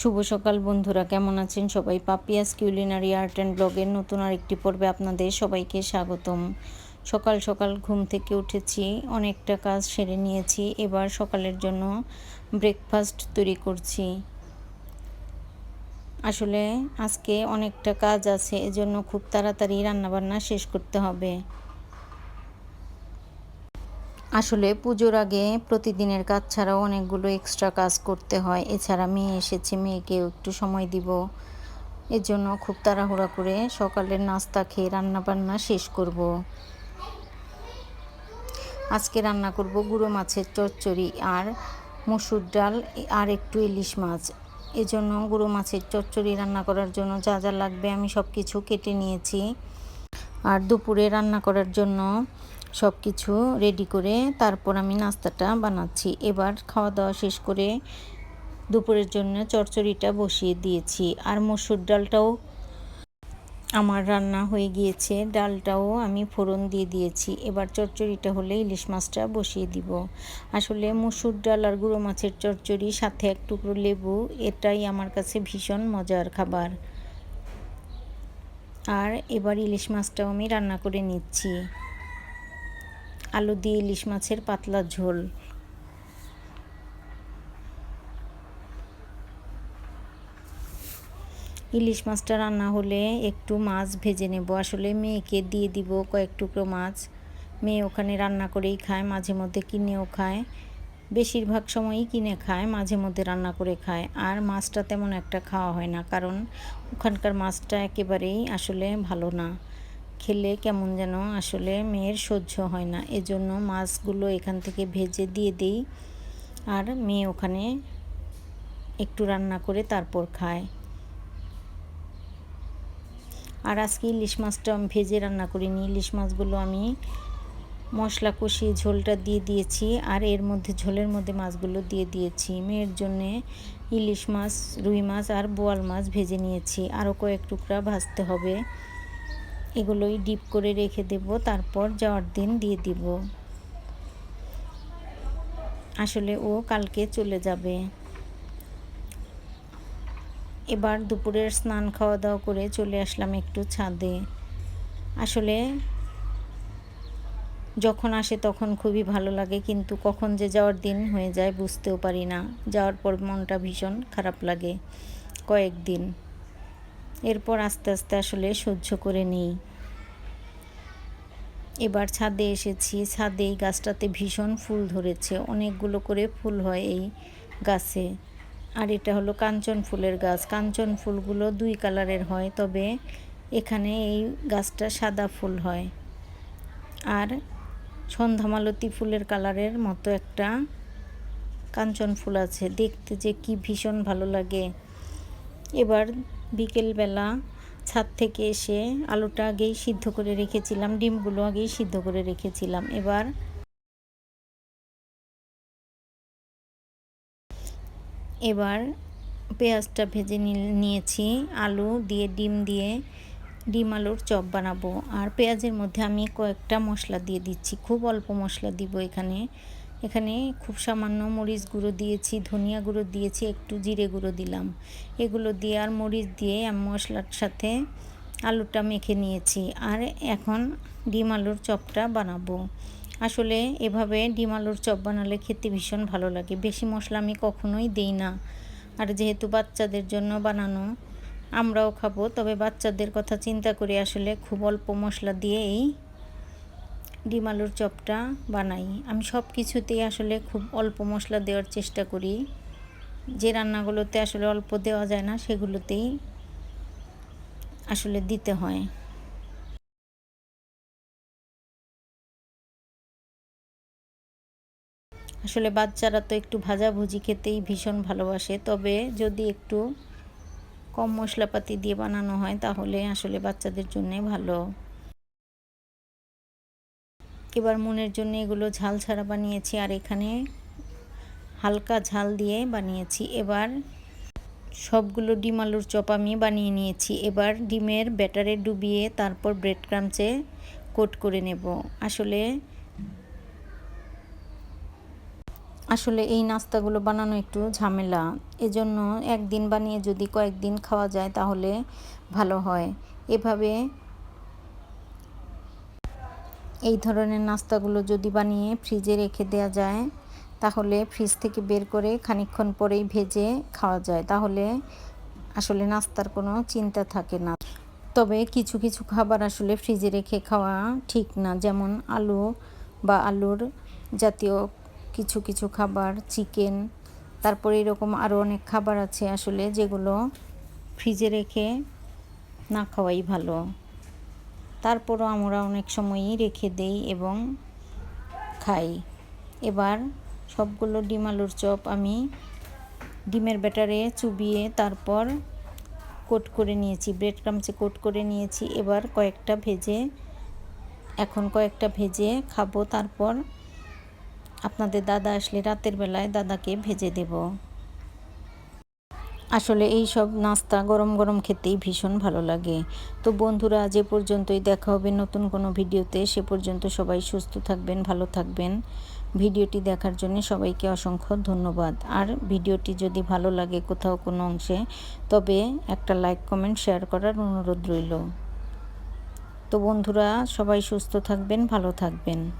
শুভ সকাল বন্ধুরা, কেমন আছেন সবাই? পাপিয়াস কিউলিনারি আর্ট অ্যান্ড ব্লগের নতুন আরেকটি পর্বে আপনাদের সবাইকে স্বাগতম। সকাল সকাল ঘুম থেকে উঠেছি, অনেকটা কাজ সেরে নিয়েছি, এবার সকালের জন্য ব্রেকফাস্ট তৈরি করছি। আসলে আজকে অনেকটা কাজ আছে, এজন্য খুব তাড়াতাড়ি রান্নাবান্না শেষ করতে হবে। আসলে পুজোর আগে প্রতিদিনের কাজ ছাড়াও অনেকগুলো এক্সট্রা কাজ করতে হয়। এছাড়া মেয়ে এসেছে, মেয়েকেও একটু সময় দিব। এর জন্য খুব তাড়াহুড়া করে সকালের নাস্তা খেয়ে রান্না বান্না শেষ করব। আজকে রান্না করব গুঁড়ো মাছের চচ্চড়ি আর মসুর ডাল আর একটু ইলিশ মাছ। এজন্য গুঁড়ো মাছের চচ্চড়ি রান্না করার জন্য যা যা লাগবে আমি সব কিছু কেটে নিয়েছি। আর দুপুরে রান্না করার জন্য সব কিছু রেডি করে তারপর আমি নাস্তাটা বানাচ্ছি। এবার খাওয়া দাওয়া শেষ করে দুপুরের জন্য চচ্চড়িটা বসিয়ে দিয়েছি। আর মসুর ডালটাও আমার রান্না হয়ে গিয়েছে। ডালটাও আমি ফোড়ন দিয়ে দিয়েছি। এবার চচ্চড়িটা হলে ইলিশ মাছটা বসিয়ে দিব। আসলে মসুর ডাল আর গুঁড়ো মাছের চচ্চড়ি সাথে এক টুকরো লেবু, এটাই আমার কাছে ভীষণ মজার খাবার। আর এবার ইলিশ মাছটাও আমি রান্না করে নিচ্ছি। আলু দিয়ে ইলিশ মাছের পাতলা ঝোল। ইলিশ মাছটা রান্না হলে একটু মাছ ভেজে নেব। আসলে মেয়েকে দিয়ে দিব কয়েক টুকরো মাছ। মেয়ে ওখানে রান্না করেই খায়, মাঝে মধ্যে কিনেও খায়। বেশিরভাগ সময়ই কিনে খায়, মাঝে মধ্যে রান্না করে খায়। আর মাছটা তেমন একটা খাওয়া হয় না, কারণ ওখানকার মাছটা একেবারেই আসলে ভালো না। খেলে কেমন যেন আসলে মেয়ের সহ্য হয় না। এজন্য মাছগুলো এখান থেকে ভেজে দিয়ে দিই আর মেয়ে ওখানে একটু রান্না করে তারপর খায়। আর আজকে ইলিশ মাছটা আমি ভেজে রান্না করিনি। ইলিশ মাছগুলো আমি মশলা কষিয়ে ঝোলটা দিয়ে দিয়েছি আর এর মধ্যে ঝোলের মধ্যে মাছগুলো দিয়ে দিয়েছি। মেয়ের জন্যে ইলিশ মাছ, রুই মাছ আর বোয়াল মাছ ভেজে নিয়েছি। আরও কয়েক টুকরা ভাজতে হবে। এগুলোই ডিপ করে রেখে দেব, তারপর যাওয়ার দিন দিয়ে দিব। আসলে ও কালকে চলে যাবে। এবার দুপুরের স্নান খাওয়া দাওয়া করে চলে আসলাম একটু ছাদে। আসলে যখন আসে তখন খুবই ভালো লাগে, কিন্তু কখন যে যাওয়ার দিন হয়ে যায় বুঝতেও পারি না। যাওয়ার পর মনটা ভীষণ খারাপ লাগে কয়েকদিন। এরপর আস্তে আস্তে আসলে সহ্য করে নিই। এবার ছাদে এসেছি। ছাদে এই গাছটাতে ভীষণ ফুল ধরেছে। অনেকগুলো করে ফুল হয় এই গাছে। আর এটা হলো কাঞ্চন ফুলের গাছ। কাঞ্চন ফুলগুলো দুই কালারের হয়, তবে এখানে এই গাছটা সাদা ফুল হয়। আর সন্ধ্যামালতী ফুলের কালারের মতো একটা কাঞ্চন ফুল আছে। দেখতে যে কি ভীষণ ভালো লাগে। এবার বিকেলবেলা ছাদ থেকে এসে আলুটা আগেই সিদ্ধ করে রেখেছিলাম, ডিমগুলো আগেই সিদ্ধ করে রেখেছিলাম। এবার এবার পেঁয়াজটা ভেজে নিয়েছি, আলু দিয়ে, ডিম দিয়ে, ডিম আলুর চপ বানাবো। আর পেঁয়াজের মধ্যে আমি কয়েকটা মশলা দিয়ে দিচ্ছি, খুব অল্প মশলা দিব এখানে। এখানে খুব সামান্য মরিচ গুঁড়ো দিয়েছি, ধনিয়া গুঁড়ো দিয়েছি, একটু জিরে গুঁড়ো দিলাম। এগুলো দিয়ে আর মরিচ দিয়ে আমি মশলার সাথে আলুটা মেখে নিয়েছি। আর এখন ডিম আলুর চপটা বানাবো। আসলে এভাবে ডিম আলুর চপ বানালে খেতে ভীষণ ভালো লাগে। বেশি মশলা আমি কখনোই দেই না। আর যেহেতু বাচ্চাদের জন্য বানানো, আমরাও খাব। তবে বাচ্চাদের কথা চিন্তা করে আসলে খুব অল্প মশলা দিয়ে এই ডিম আলুর চপটা বানাই। আমি সব কিছুতেই আসলে খুব অল্প মশলা দেওয়ার চেষ্টা করি। যে রান্নাগুলোতে আসলে অল্প দেওয়া যায় না, সেগুলোতেই আসলে দিতে হয়। আসলে বাচ্চারা তো একটু ভাজাভুজি খেতেই ভীষণ ভালোবাসে, তবে যদি একটু কম মশলাপাতি দিয়ে বানানো হয়, তাহলে আসলে বাচ্চাদের জন্যে ভালো। এবার মনের জন্য এগুলো ঝাল ছাড়া বানিয়েছি আর এখানে হালকা ঝাল দিয়ে বানিয়েছি। এবার সবগুলো ডিম আলুর চপ আমি বানিয়ে নিয়েছি। এবার ডিমের ব্যাটারে ডুবিয়ে তারপর ব্রেড ক্রামচে কোট করে নেব। আসলে আসলে এই নাস্তাগুলো বানানো একটু ঝামেলা। এজন্য একদিন বানিয়ে যদি কয়েকদিন খাওয়া যায় তাহলে ভালো হয়। এভাবে এই ধরনের নাস্তাগুলো যদি বানিয়ে ফ্রিজে রেখে দেওয়া যায়, তাহলে ফ্রিজ থেকে বের করে খানিকক্ষণ পরেই ভেজে খাওয়া যায়। তাহলে আসলে নাস্তার কোনো চিন্তা থাকে না। তবে কিছু কিছু খাবার আসলে ফ্রিজে রেখে খাওয়া ঠিক না। যেমন আলু বা আলুর জাতীয় কিছু কিছু খাবার, চিকেন, তারপরে এরকম আরও অনেক খাবার আছে আসলে যেগুলো ফ্রিজে রেখে না খাওয়াই ভালো। তারপরও আমরা অনেক সময়ই রেখে দেই এবং খাই। এবার সবগুলো ডিম আলুর চপ আমি ডিমের ব্যাটারে চুবিয়ে তারপর কোট করে নিয়েছি ব্রেড ক্রামসে কোট করে নিয়েছি। এবার কয়েকটা ভেজে, এখন কয়েকটা ভেজে খাব। তারপর আপনাদের দাদা আসলে রাতের বেলায় দাদাকে ভেজে দেব। আসলে এই সব নাস্তা গরম গরম খেতেই ভীষণ ভালো লাগে। তো বন্ধুরা, যে পর্যন্তই দেখা হবে নতুন কোনো ভিডিওতে, সে পর্যন্ত সবাই সুস্থ থাকবেন, ভালো থাকবেন। ভিডিওটি দেখার জন্য সবাইকে অসংখ্য ধন্যবাদ। আর ভিডিওটি যদি ভালো লাগে কোথাও কোনো অংশে, তবে একটা লাইক, কমেন্ট, শেয়ার করার অনুরোধ রইল। তো বন্ধুরা, সবাই সুস্থ থাকবেন, ভালো থাকবেন।